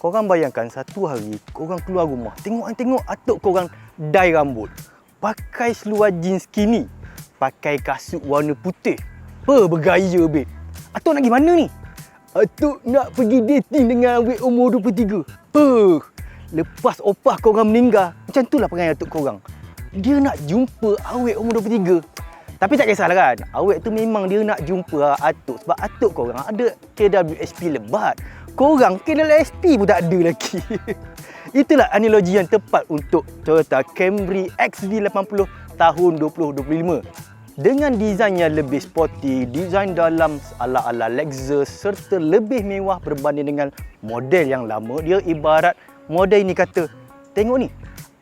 Korang bayangkan satu hari korang keluar rumah. Tengok tengok atuk korang dye rambut. Pakai seluar jeans skinny. Pakai kasut warna putih. Apa bergaya babe? Atuk nak pergi mana ni? Atuk nak pergi dating dengan awet umur 23. Apa? Lepas opah korang meninggal, macam itulah perangai atuk korang. Dia nak jumpa awet umur 23. Tapi tak kisahlah kan. Awet tu memang dia nak jumpa atuk sebab atuk korang ada KWSP lebat. Korang KWSP pun tak ada lagi. Itulah analogi yang tepat untuk Toyota Camry XV80 tahun 2025. Dengan desain yang lebih sporty, desain dalam ala-ala Lexus serta lebih mewah berbanding dengan model yang lama, dia ibarat model ini kata, tengok ni,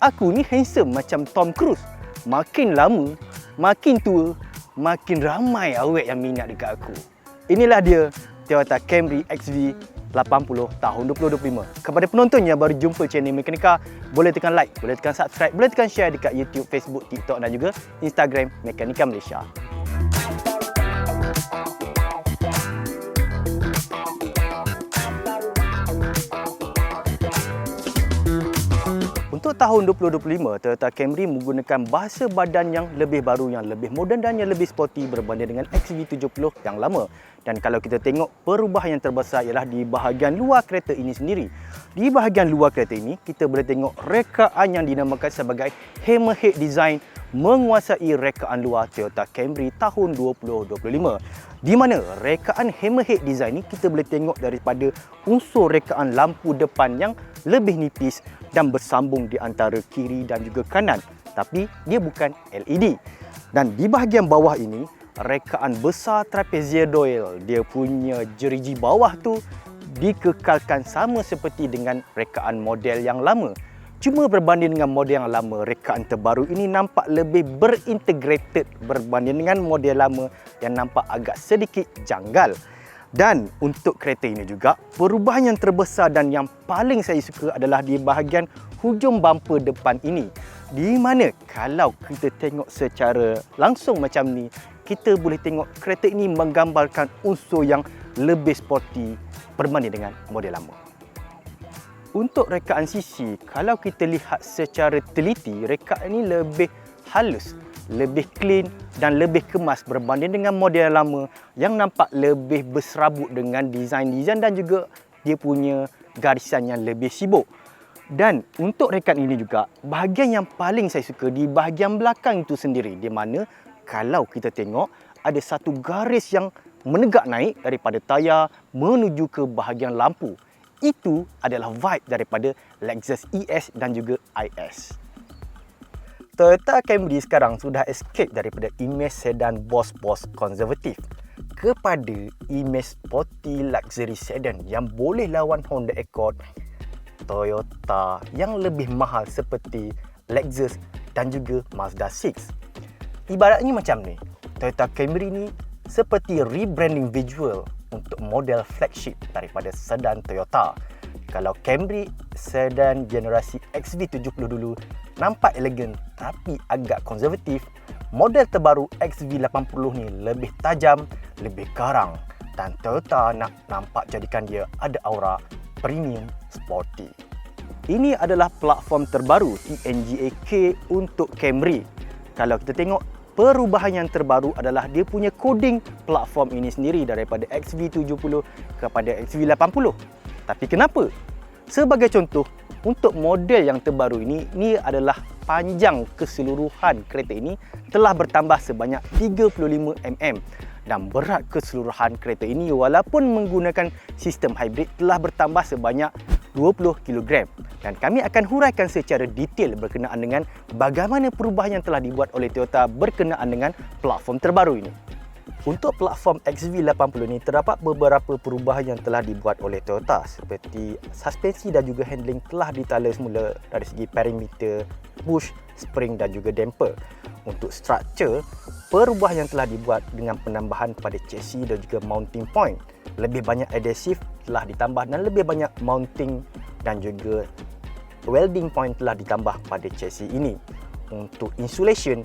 aku ni handsome macam Tom Cruise. Makin lama, makin tua, makin ramai awet yang minat dekat aku. Inilah dia Toyota Camry XV 80 tahun 2025. Kepada penonton yang baru jumpa channel Mekanika, boleh tekan like, boleh tekan subscribe, boleh tekan share dekat YouTube, Facebook, TikTok dan juga Instagram Mekanika Malaysia. Untuk tahun 2025, Toyota Camry menggunakan bahasa badan yang lebih baru, yang lebih moden dan yang lebih sporty berbanding dengan XV70 yang lama. Dan kalau kita tengok, perubahan yang terbesar ialah di bahagian luar kereta ini sendiri. Di bahagian luar kereta ini, kita boleh tengok rekaan yang dinamakan sebagai hammerhead design menguasai rekaan luar Toyota Camry tahun 2025. Di mana rekaan hammerhead design ni kita boleh tengok daripada unsur rekaan lampu depan yang lebih nipis dan bersambung di antara kiri dan juga kanan. Tapi dia bukan LED. Dan di bahagian bawah ini, rekaan besar trapezoidal, dia punya jeriji bawah tu dikekalkan sama seperti dengan rekaan model yang lama. Cuma berbanding dengan model yang lama, rekaan terbaru ini nampak lebih berintegrated berbanding dengan model lama yang nampak agak sedikit janggal. Dan untuk kereta ini juga, perubahan yang terbesar dan yang paling saya suka adalah di bahagian hujung bumper depan ini. Di mana kalau kita tengok secara langsung macam ni, kita boleh tengok kereta ini menggambarkan unsur yang lebih sporty berbanding dengan model lama. Untuk rekaan sisi, kalau kita lihat secara teliti, rekaan ini lebih halus lebih clean dan lebih kemas berbanding dengan model lama yang nampak lebih berserabut dengan desain-desain dan juga dia punya garisan yang lebih sibuk. Dan untuk rekan ini juga, bahagian yang paling saya suka di bahagian belakang itu sendiri di mana kalau kita tengok ada satu garis yang menegak naik daripada tayar menuju ke bahagian lampu. Itu adalah vibe daripada Lexus ES dan juga IS. Toyota Camry sekarang sudah escape daripada imej sedan bos-bos konservatif kepada imej sporty luxury sedan yang boleh lawan Honda Accord, Toyota yang lebih mahal seperti Lexus dan juga Mazda 6. Ibaratnya macam ni, Toyota Camry ni seperti rebranding visual untuk model flagship daripada sedan Toyota. Kalau Camry sedan generasi XV70 dulu nampak elegan tapi agak konservatif, model terbaru XV80 ni lebih tajam, lebih garang dan Toyota nak nampak jadikan dia ada aura premium sporty. Ini adalah platform terbaru TNGA K untuk Camry. Kalau kita tengok perubahan yang terbaru adalah dia punya coding platform ini sendiri daripada XV70 kepada XV80. Tapi kenapa? Sebagai contoh, untuk model yang terbaru ini, ini adalah panjang keseluruhan kereta ini telah bertambah sebanyak 35 mm dan berat keseluruhan kereta ini walaupun menggunakan sistem hybrid telah bertambah sebanyak 20 kg. Dan kami akan huraikan secara detail berkenaan dengan bagaimana perubahan yang telah dibuat oleh Toyota berkenaan dengan platform terbaru ini. Untuk platform XV80 ini terdapat beberapa perubahan yang telah dibuat oleh Toyota seperti suspensi dan juga handling telah ditala semula dari segi perimeter, push, spring dan juga damper. Untuk structure, perubahan yang telah dibuat dengan penambahan pada chassis dan juga mounting point. Lebih banyak adhesive telah ditambah dan lebih banyak mounting dan juga welding point telah ditambah pada chassis ini. Untuk insulation,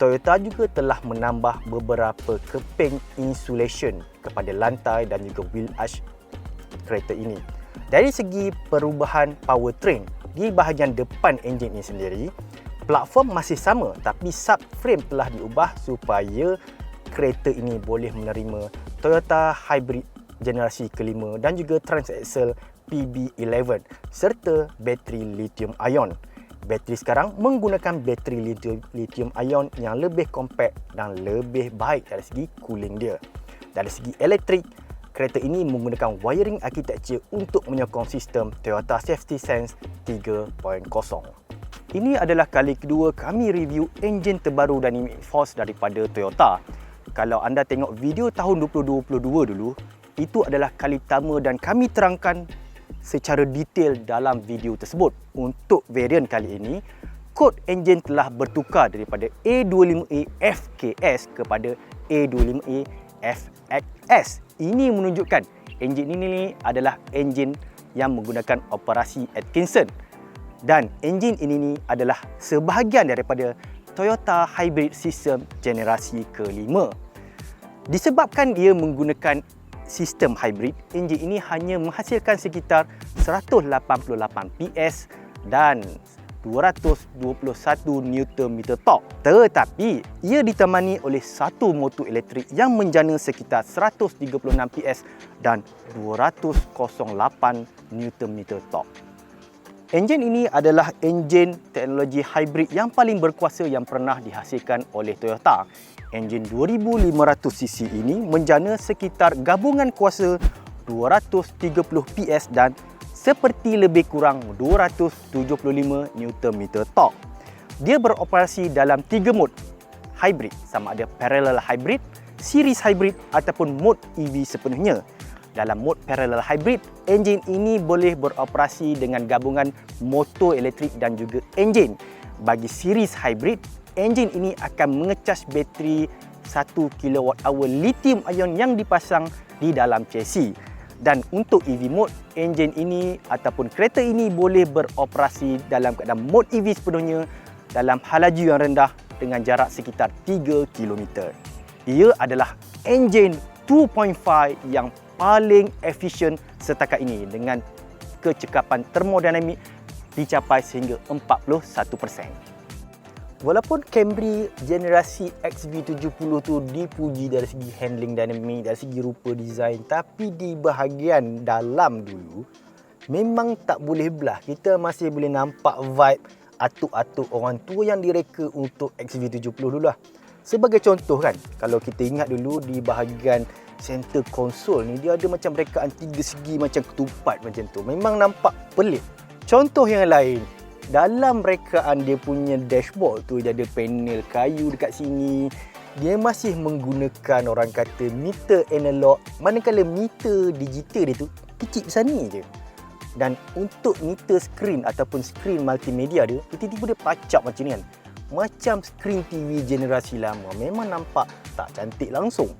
Toyota juga telah menambah beberapa keping insulation kepada lantai dan juga wheel arch kereta ini. Dari segi perubahan powertrain, di bahagian depan enjin ini sendiri, platform masih sama tapi subframe telah diubah supaya kereta ini boleh menerima Toyota Hybrid generasi kelima dan juga transaxle PB11 serta bateri lithium ion. Bateri sekarang menggunakan bateri lithium ion yang lebih kompak dan lebih baik dari segi cooling dia. Dari segi elektrik, kereta ini menggunakan wiring architecture untuk menyokong sistem Toyota Safety Sense 3.0. Ini adalah kali kedua kami review enjin terbaru Dynamic Force daripada Toyota. Kalau anda tengok video tahun 2022 dulu, itu adalah kali pertama dan kami terangkan secara detail dalam video tersebut. Untuk varian kali ini, kod enjin telah bertukar daripada A25A FKS kepada A25A FXS. Ini menunjukkan enjin ini adalah enjin yang menggunakan operasi Atkinson dan enjin ini ni adalah sebahagian daripada Toyota Hybrid System generasi kelima. Disebabkan dia menggunakan sistem hybrid, enjin ini hanya menghasilkan sekitar 188 PS dan 221 Nm torque. Tetapi ia ditemani oleh satu motor elektrik yang menjana sekitar 136 PS dan 208 Nm torque. Enjin ini adalah enjin teknologi hybrid yang paling berkuasa yang pernah dihasilkan oleh Toyota. Enjin 2500cc ini menjana sekitar gabungan kuasa 230 PS dan seperti lebih kurang 275 Nm torque. Dia beroperasi dalam tiga mod hybrid sama ada parallel hybrid, series hybrid ataupun mod EV sepenuhnya. Dalam mod parallel hybrid, enjin ini boleh beroperasi dengan gabungan motor elektrik dan juga enjin. Bagi series hybrid, enjin ini akan mengecas bateri 1 kWh lithium ion yang dipasang di dalam chassis. Dan untuk EV mode, enjin ini ataupun kereta ini boleh beroperasi dalam keadaan mod EV sepenuhnya dalam halaju yang rendah dengan jarak sekitar 3 km. Ia adalah enjin 2.5 yang paling efisien setakat ini dengan kecekapan termodinamik dicapai sehingga 41%. Walaupun Camry generasi XV70 tu dipuji dari segi handling dinamik, dari segi rupa design, tapi di bahagian dalam dulu memang tak boleh belah. Kita masih boleh nampak vibe atuk-atuk orang tua yang direka untuk XV70 dulu lah. Sebagai contoh kan, kalau kita ingat dulu di bahagian center konsol ni dia ada macam rekaan tiga segi macam ketupat macam tu. Memang nampak pelik. Contoh yang lain, dalam rekaan dia punya dashboard tu dia ada panel kayu dekat sini. Dia masih menggunakan orang kata meter analog manakala meter digital dia tu kecil besar ni je. Dan untuk meter screen ataupun screen multimedia dia, tiba-tiba dia pacak macam ni kan. Macam screen TV generasi lama. Memang nampak tak cantik langsung.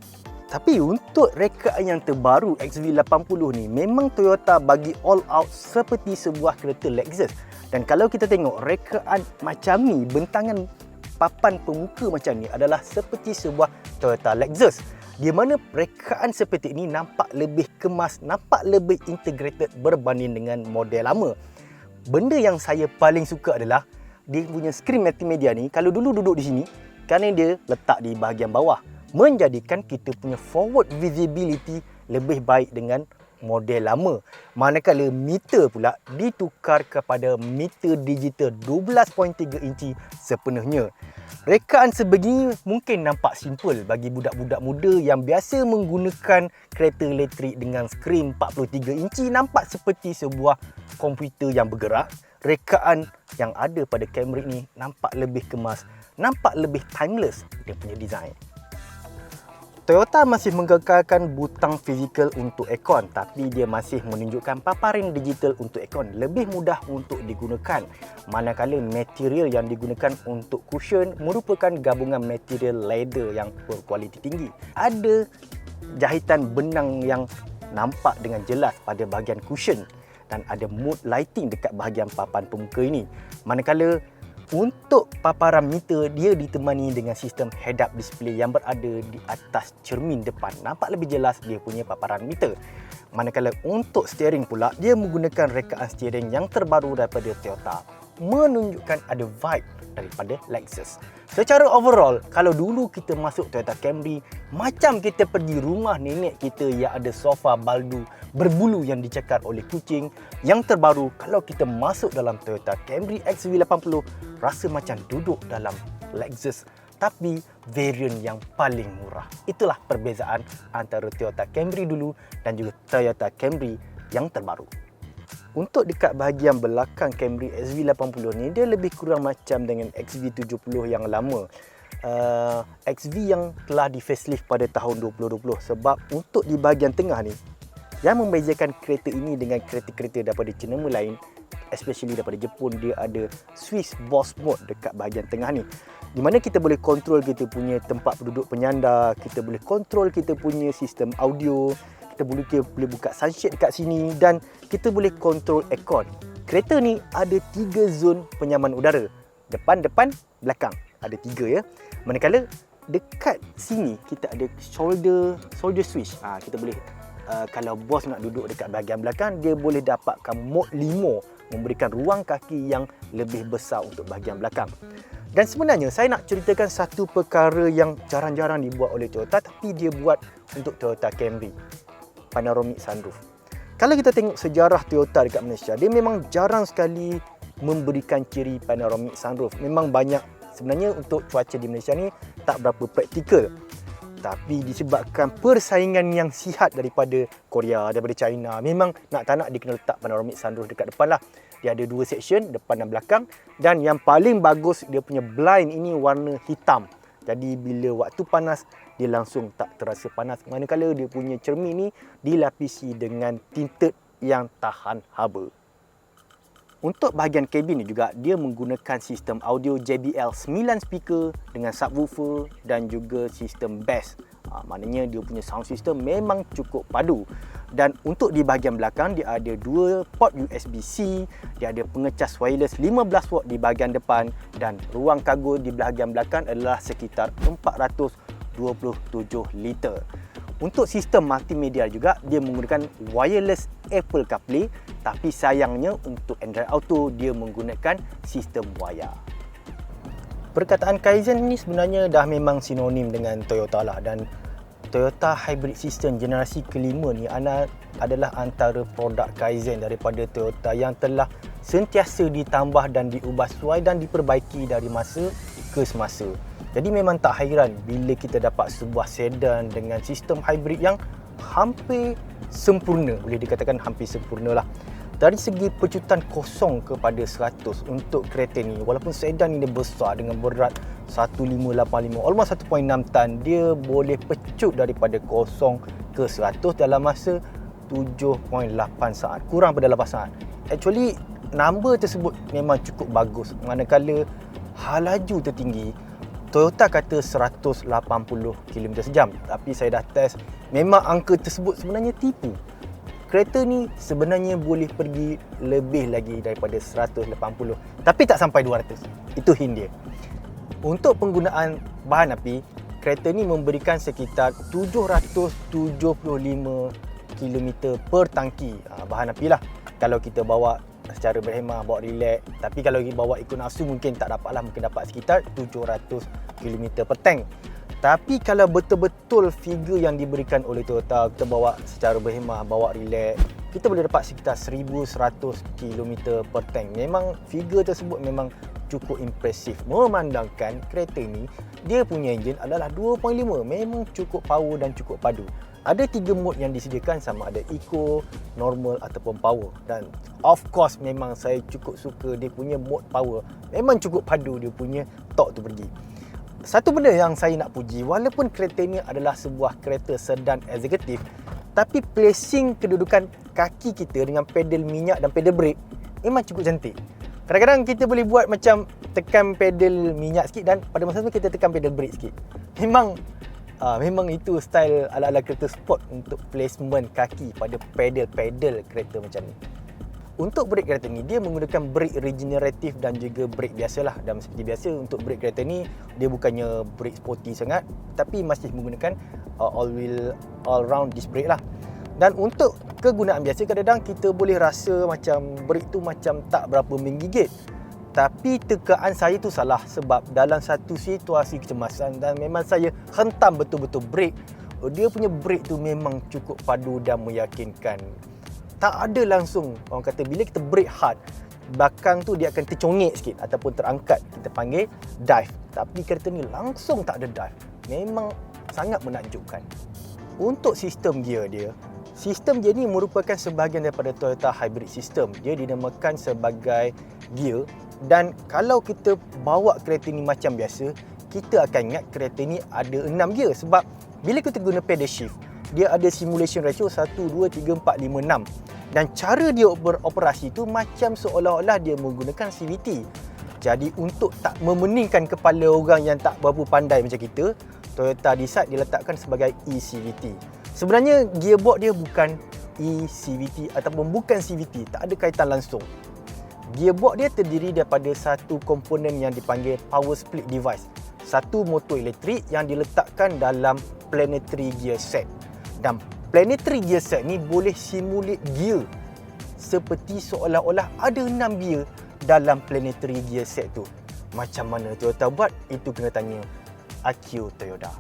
Tapi untuk rekaan yang terbaru XV80 ni memang Toyota bagi all out seperti sebuah kereta Lexus. Dan kalau kita tengok rekaan macam ni, bentangan papan pemuka macam ni adalah seperti sebuah Toyota Lexus. Di mana rekaan seperti ini nampak lebih kemas, nampak lebih integrated berbanding dengan model lama. Benda yang saya paling suka adalah dia punya screen multimedia ni kalau dulu duduk di sini, kerana dia letak di bahagian bawah menjadikan kita punya forward visibility lebih baik dengan model lama. Manakala meter pula ditukar kepada meter digital 12.3 inci sepenuhnya. Rekaan sebegini mungkin nampak simple bagi budak-budak muda yang biasa menggunakan kereta elektrik dengan skrin 43 inci nampak seperti sebuah komputer yang bergerak. Rekaan yang ada pada Camry ni nampak lebih kemas, nampak lebih timeless dia punya design. Toyota masih mengekalkan butang fizikal untuk aircon tapi dia masih menunjukkan paparan digital untuk aircon lebih mudah untuk digunakan manakala material yang digunakan untuk cushion merupakan gabungan material leather yang berkualiti tinggi. Ada jahitan benang yang nampak dengan jelas pada bahagian cushion dan ada mood lighting dekat bahagian papan pemuka ini. Manakala untuk paparan meter, dia ditemani dengan sistem head-up display yang berada di atas cermin depan. Nampak lebih jelas dia punya paparan meter. Manakala untuk steering pula, dia menggunakan rekaan steering yang terbaru daripada Toyota. Menunjukkan ada vibe daripada Lexus. Secara overall, kalau dulu kita masuk Toyota Camry, macam kita pergi rumah nenek kita yang ada sofa baldu berbulu yang dicekar oleh kucing. Yang terbaru, kalau kita masuk dalam Toyota Camry XV80, rasa macam duduk dalam Lexus tapi variant yang paling murah. Itulah perbezaan antara Toyota Camry dulu dan juga Toyota Camry yang terbaru. Untuk dekat bahagian belakang Camry XV80 ni dia lebih kurang macam dengan XV70 yang lama. Uh, XV yang telah di facelift pada tahun 2020 sebab untuk di bahagian tengah ni yang membezakan kereta ini dengan kereta-kereta daripada jenama lain especially daripada Jepun dia ada Swiss Boss Mode dekat bahagian tengah ni di mana kita boleh kontrol kita punya tempat penduduk penyandar, kita boleh kontrol kita punya sistem audio, kita boleh boleh buka sunshade dekat sini dan kita boleh kontrol aircon. Kereta ni ada tiga zon penyaman udara. Depan, depan, belakang. Ada tiga ya. Manakala dekat sini kita ada shoulder shoulder switch. Ha, kita boleh uh, kalau bos nak duduk dekat bahagian belakang dia boleh dapatkan mode limo memberikan ruang kaki yang lebih besar untuk bahagian belakang. Dan sebenarnya saya nak ceritakan satu perkara yang jarang-jarang dibuat oleh Toyota tapi dia buat untuk Toyota Camry. Panoramic sunroof. Kalau kita tengok sejarah Toyota dekat Malaysia, dia memang jarang sekali memberikan ciri panoramic sunroof. Memang banyak sebenarnya untuk cuaca di Malaysia ni tak berapa praktikal. Tapi disebabkan persaingan yang sihat daripada Korea, daripada China, memang nak tak nak dia kena letak panoramic sunroof dekat depan lah. Dia ada dua section, depan dan belakang. Dan yang paling bagus, dia punya blind ini warna hitam. Jadi bila waktu panas, dia langsung tak terasa panas. Manakala dia punya cermin ni dilapisi dengan tinted yang tahan haba. Untuk bahagian kabin ni juga, dia menggunakan sistem audio JBL 9 speaker dengan subwoofer dan juga sistem bass. Ha, maknanya dia punya sound system memang cukup padu. Dan untuk di bahagian belakang dia ada dua port USB-C, dia ada pengecas wireless 15 watt di bahagian depan dan ruang kargo di bahagian belakang adalah sekitar 427 liter. Untuk sistem multimedia juga dia menggunakan wireless Apple CarPlay tapi sayangnya untuk Android Auto dia menggunakan sistem wire. Perkataan Kaizen ni sebenarnya dah memang sinonim dengan Toyota lah dan Toyota Hybrid System generasi kelima ni adalah antara produk Kaizen daripada Toyota yang telah sentiasa ditambah dan diubah sesuai dan diperbaiki dari masa ke semasa. Jadi memang tak hairan bila kita dapat sebuah sedan dengan sistem hybrid yang hampir sempurna. Boleh dikatakan hampir sempurna lah dari segi pecutan kosong kepada 100 untuk kereta ni walaupun sedan ni dia besar dengan berat 1585 almost 1.6 tan dia boleh pecut daripada kosong ke 100 dalam masa 7.8 saat kurang pada 8 saat. Actually number tersebut memang cukup bagus manakala halaju tertinggi Toyota kata 180 km sejam. Tapi saya dah test memang angka tersebut sebenarnya tipu kereta ni sebenarnya boleh pergi lebih lagi daripada 180 tapi tak sampai 200 itu hint dia. Untuk penggunaan bahan api kereta ni memberikan sekitar 775 km per tangki ha, bahan api lah. Kalau kita bawa secara berhemah bawa relax tapi kalau bawa ikut nafsu mungkin tak dapat lah mungkin dapat sekitar 700 km per tank tapi kalau betul-betul figure yang diberikan oleh Toyota kita bawa secara berhemah, bawa relax, kita boleh dapat sekitar 1100 km per tank. Memang figure tersebut memang cukup impresif. Memandangkan kereta ini dia punya enjin adalah 2.5. Memang cukup power dan cukup padu. Ada tiga mode yang disediakan sama ada eco, normal ataupun power. Dan of course memang saya cukup suka dia punya mode power. Memang cukup padu dia punya torque tu pergi satu benda yang saya nak puji walaupun kereta ini adalah sebuah kereta sedan eksekutif tapi placing kedudukan kaki kita dengan pedal minyak dan pedal brake memang cukup cantik. Kadang-kadang kita boleh buat macam tekan pedal minyak sikit dan pada masa tu kita tekan pedal brake sikit. Memang uh, memang itu style ala-ala kereta sport untuk placement kaki pada pedal-pedal kereta macam ni untuk brake kereta ni dia menggunakan brake regeneratif dan juga brake biasalah dan seperti biasa untuk brake kereta ni dia bukannya brake sporty sangat tapi masih menggunakan uh, all wheel all round disc brake lah Dan untuk kegunaan biasa kadang-kadang kita boleh rasa macam brake tu macam tak berapa menggigit. Tapi tekaan saya tu salah sebab dalam satu situasi kecemasan dan memang saya hentam betul-betul brake. Dia punya brake tu memang cukup padu dan meyakinkan. Tak ada langsung. Orang kata bila kita brake hard belakang tu dia akan tercongek sikit ataupun terangkat. Kita panggil dive. Tapi kereta ni langsung tak ada dive. Memang sangat menakjubkan. Untuk sistem gear dia sistem gear ni merupakan sebahagian daripada Toyota hybrid system. Dia dinamakan sebagai gear. Dan kalau kita bawa kereta ni macam biasa kita akan ingat kereta ni ada 6 gear. Sebab bila kita guna pedal shift dia ada simulation ratio 1, 2, 3, 4, 5, 6 dan cara dia beroperasi tu macam seolah-olah dia menggunakan CVT. Jadi untuk tak memeningkan kepala orang yang tak berapa pandai macam kita, Toyota decide diletakkan sebagai eCVT. Sebenarnya gearbox dia bukan eCVT ataupun bukan CVT, tak ada kaitan langsung. Gearbox dia terdiri daripada satu komponen yang dipanggil power split device. Satu motor elektrik yang diletakkan dalam planetary gear set. Dan Planetary gear set ni boleh simulate gear seperti seolah-olah ada 6 gear dalam planetary gear set tu. Macam mana Toyota buat? Itu kena tanya Akio Toyota.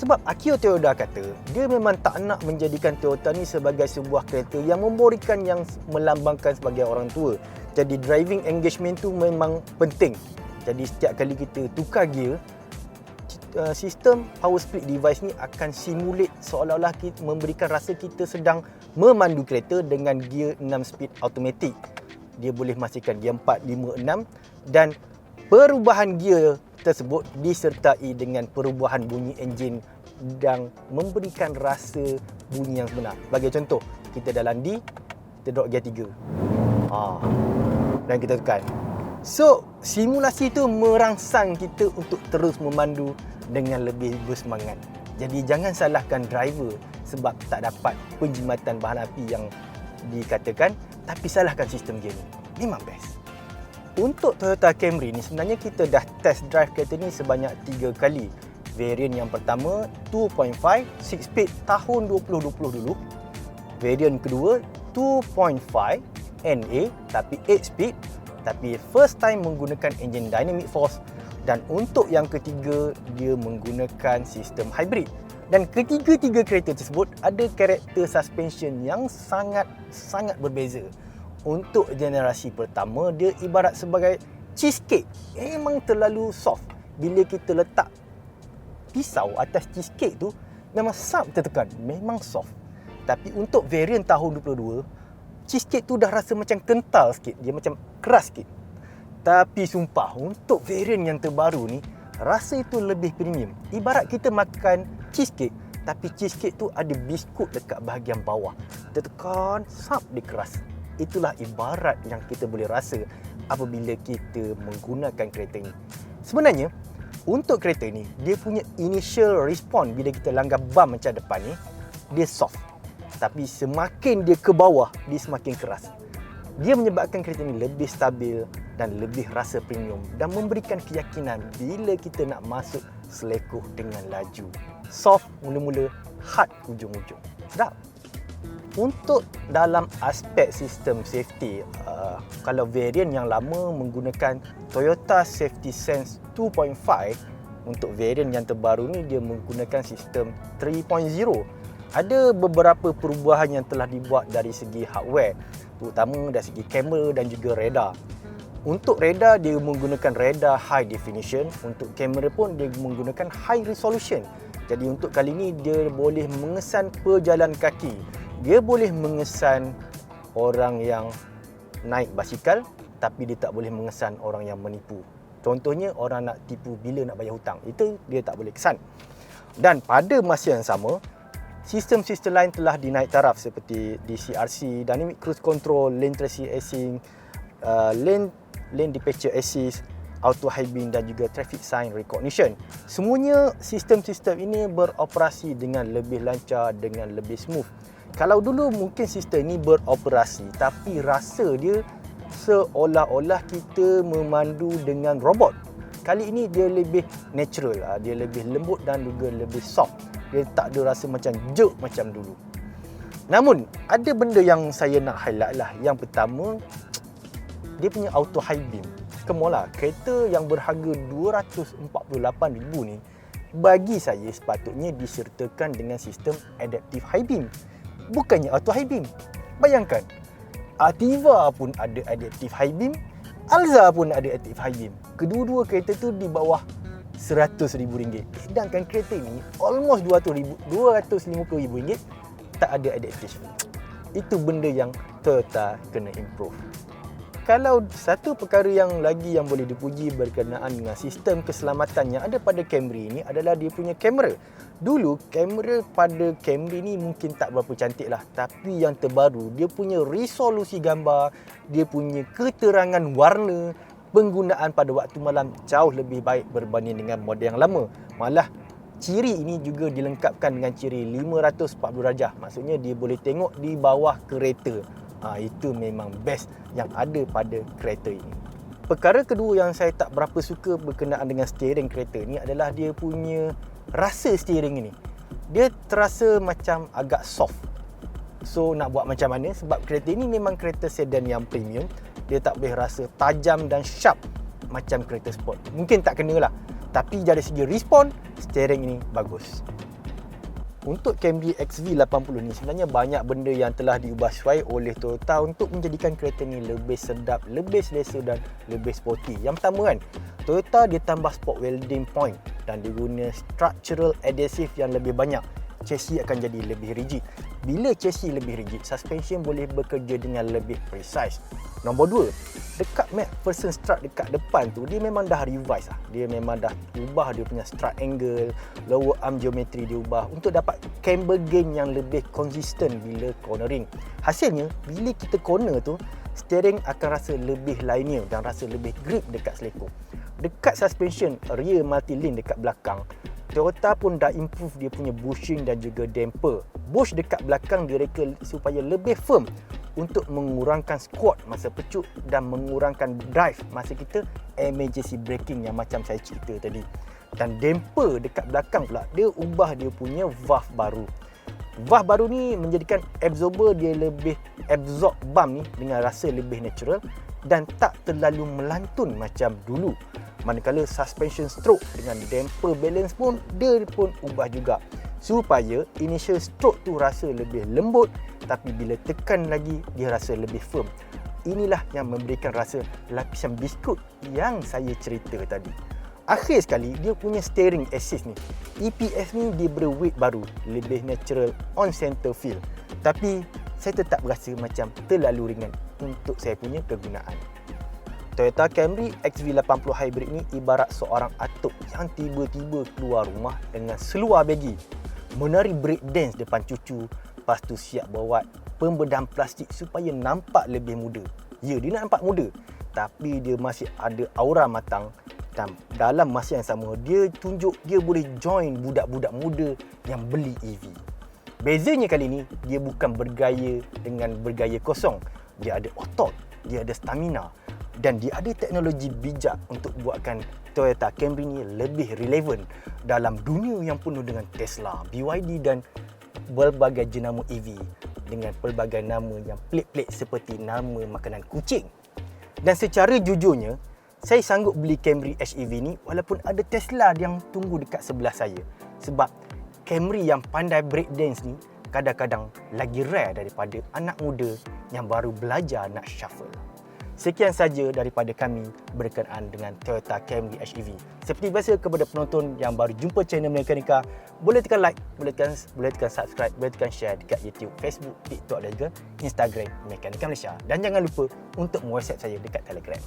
Sebab Akio Toyota kata, dia memang tak nak menjadikan Toyota ni sebagai sebuah kereta yang memberikan yang melambangkan sebagai orang tua. Jadi driving engagement tu memang penting. Jadi setiap kali kita tukar gear, uh, sistem power split device ni akan simulate seolah-olah kita memberikan rasa kita sedang memandu kereta dengan gear 6 speed automatic. Dia boleh masihkan gear 4, 5, 6 dan perubahan gear tersebut disertai dengan perubahan bunyi enjin dan memberikan rasa bunyi yang sebenar. Bagi contoh, kita dalam D, kita drop gear 3. Ha. Dan kita tekan. So, simulasi itu merangsang kita untuk terus memandu dengan lebih bersemangat. Jadi jangan salahkan driver sebab tak dapat penjimatan bahan api yang dikatakan tapi salahkan sistem ni. Memang best. Untuk Toyota Camry ni sebenarnya kita dah test drive kereta ni sebanyak 3 kali. Variant yang pertama 2.5 6 speed tahun 2020 dulu. Variant kedua 2.5 NA tapi 8 speed tapi first time menggunakan engine dynamic force dan untuk yang ketiga dia menggunakan sistem hybrid. Dan ketiga-tiga kereta tersebut ada karakter suspension yang sangat sangat berbeza. Untuk generasi pertama dia ibarat sebagai cheesecake. Memang terlalu soft. Bila kita letak pisau atas cheesecake tu memang sap tertekan. Memang soft. Tapi untuk varian tahun 22 cheesecake tu dah rasa macam kental sikit. Dia macam keras sikit tapi sumpah untuk varian yang terbaru ni rasa itu lebih premium. Ibarat kita makan cheesecake tapi cheesecake tu ada biskut dekat bahagian bawah. Kita tekan, sap dia keras. Itulah ibarat yang kita boleh rasa apabila kita menggunakan kereta ini. Sebenarnya untuk kereta ni dia punya initial response bila kita langgar bump macam depan ni dia soft. Tapi semakin dia ke bawah dia semakin keras. Dia menyebabkan kereta ini lebih stabil dan lebih rasa premium dan memberikan keyakinan bila kita nak masuk selekoh dengan laju. Soft mula-mula, hard hujung-hujung. Sedap. Untuk dalam aspek sistem safety, uh, kalau varian yang lama menggunakan Toyota Safety Sense 2.5, untuk varian yang terbaru ni dia menggunakan sistem 3.0. Ada beberapa perubahan yang telah dibuat dari segi hardware terutama dari segi kamera dan juga radar. Untuk radar dia menggunakan radar high definition, untuk kamera pun dia menggunakan high resolution. Jadi untuk kali ini dia boleh mengesan pejalan kaki. Dia boleh mengesan orang yang naik basikal tapi dia tak boleh mengesan orang yang menipu. Contohnya orang nak tipu bila nak bayar hutang. Itu dia tak boleh kesan. Dan pada masa yang sama, Sistem-sistem lain telah dinaik taraf seperti DCRC, Dynamic Cruise Control, Lane Tracing Assist, uh, Lane, Lane Departure Assist, Auto High Beam dan juga Traffic Sign Recognition. Semuanya sistem-sistem ini beroperasi dengan lebih lancar, dengan lebih smooth. Kalau dulu mungkin sistem ini beroperasi tapi rasa dia seolah-olah kita memandu dengan robot. Kali ini dia lebih natural, ah, dia lebih lembut dan juga lebih soft dia tak ada rasa macam jerk macam dulu Namun, ada benda yang saya nak highlight lah. Yang pertama, dia punya auto high beam. Come lah, kereta yang berharga RM248,000 ni bagi saya sepatutnya disertakan dengan sistem adaptive high beam. Bukannya auto high beam. Bayangkan, Ativa pun ada adaptive high beam, Alza pun ada adaptive high beam. Kedua-dua kereta tu di bawah RM100,000. Sedangkan kereta ni almost RM250,000 tak ada adaptive. Itu benda yang Toyota kena improve kalau satu perkara yang lagi yang boleh dipuji berkenaan dengan sistem keselamatan yang ada pada Camry ini adalah dia punya kamera. Dulu kamera pada Camry ni mungkin tak berapa cantik lah tapi yang terbaru dia punya resolusi gambar, dia punya keterangan warna, penggunaan pada waktu malam jauh lebih baik berbanding dengan model yang lama. Malah ciri ini juga dilengkapkan dengan ciri 540 darjah. Maksudnya dia boleh tengok di bawah kereta ha, itu memang best yang ada pada kereta ini. Perkara kedua yang saya tak berapa suka berkenaan dengan steering kereta ni adalah dia punya rasa steering ini. Dia terasa macam agak soft. So nak buat macam mana sebab kereta ini memang kereta sedan yang premium. Dia tak boleh rasa tajam dan sharp macam kereta sport. Mungkin tak kena lah. Tapi dari segi respon, steering ini bagus untuk Camry XV80 ni sebenarnya banyak benda yang telah diubah sesuai oleh Toyota untuk menjadikan kereta ni lebih sedap, lebih selesa dan lebih sporty. Yang pertama kan, Toyota dia tambah sport welding point dan dia guna structural adhesive yang lebih banyak. Chassis akan jadi lebih rigid. Bila chassis lebih rigid, suspension boleh bekerja dengan lebih precise. Nombor dua, dekat McPherson strut dekat depan tu dia memang dah revise lah. Dia memang dah ubah dia punya strut angle, lower arm geometry dia ubah untuk dapat camber gain yang lebih konsisten bila cornering. Hasilnya, bila kita corner tu, steering akan rasa lebih linear dan rasa lebih grip dekat selekor. Dekat suspension rear multi-link dekat belakang, Toyota pun dah improve dia punya bushing dan juga damper. Bush dekat belakang direka supaya lebih firm untuk mengurangkan squat masa pecut dan mengurangkan drive masa kita emergency braking yang macam saya cerita tadi. Dan damper dekat belakang pula dia ubah dia punya valve baru. Valve baru ni menjadikan absorber dia lebih absorb bump ni dengan rasa lebih natural dan tak terlalu melantun macam dulu. Manakala suspension stroke dengan damper balance pun dia pun ubah juga supaya initial stroke tu rasa lebih lembut tapi bila tekan lagi dia rasa lebih firm. Inilah yang memberikan rasa lapisan biskut yang saya cerita tadi. Akhir sekali dia punya steering assist ni. EPS ni dia weight baru, lebih natural on center feel. Tapi saya tetap rasa macam terlalu ringan untuk saya punya kegunaan. Toyota Camry XV80 Hybrid ni ibarat seorang atuk yang tiba-tiba keluar rumah dengan seluar bagi menari break dance depan cucu lepas tu siap buat pembedahan plastik supaya nampak lebih muda. Ya, dia nampak muda. Tapi dia masih ada aura matang dan dalam masa yang sama dia tunjuk dia boleh join budak-budak muda yang beli EV. Bezanya kali ni dia bukan bergaya dengan bergaya kosong. Dia ada otot, dia ada stamina dan dia ada teknologi bijak untuk buatkan Toyota Camry ni lebih relevan dalam dunia yang penuh dengan Tesla, BYD dan berbagai jenama EV dengan pelbagai nama yang pelik-pelik seperti nama makanan kucing. Dan secara jujurnya, saya sanggup beli Camry HEV ni walaupun ada Tesla yang tunggu dekat sebelah saya. Sebab Camry yang pandai breakdance ni kadang-kadang lagi rare daripada anak muda yang baru belajar nak shuffle. Sekian saja daripada kami berkenaan dengan Toyota Camry HEV. Seperti biasa kepada penonton yang baru jumpa channel Mekanika, boleh tekan like, boleh tekan boleh tekan subscribe, boleh tekan share dekat YouTube, Facebook, TikTok dan juga Instagram Mekanika Malaysia. Dan jangan lupa untuk WhatsApp saya dekat Telegram.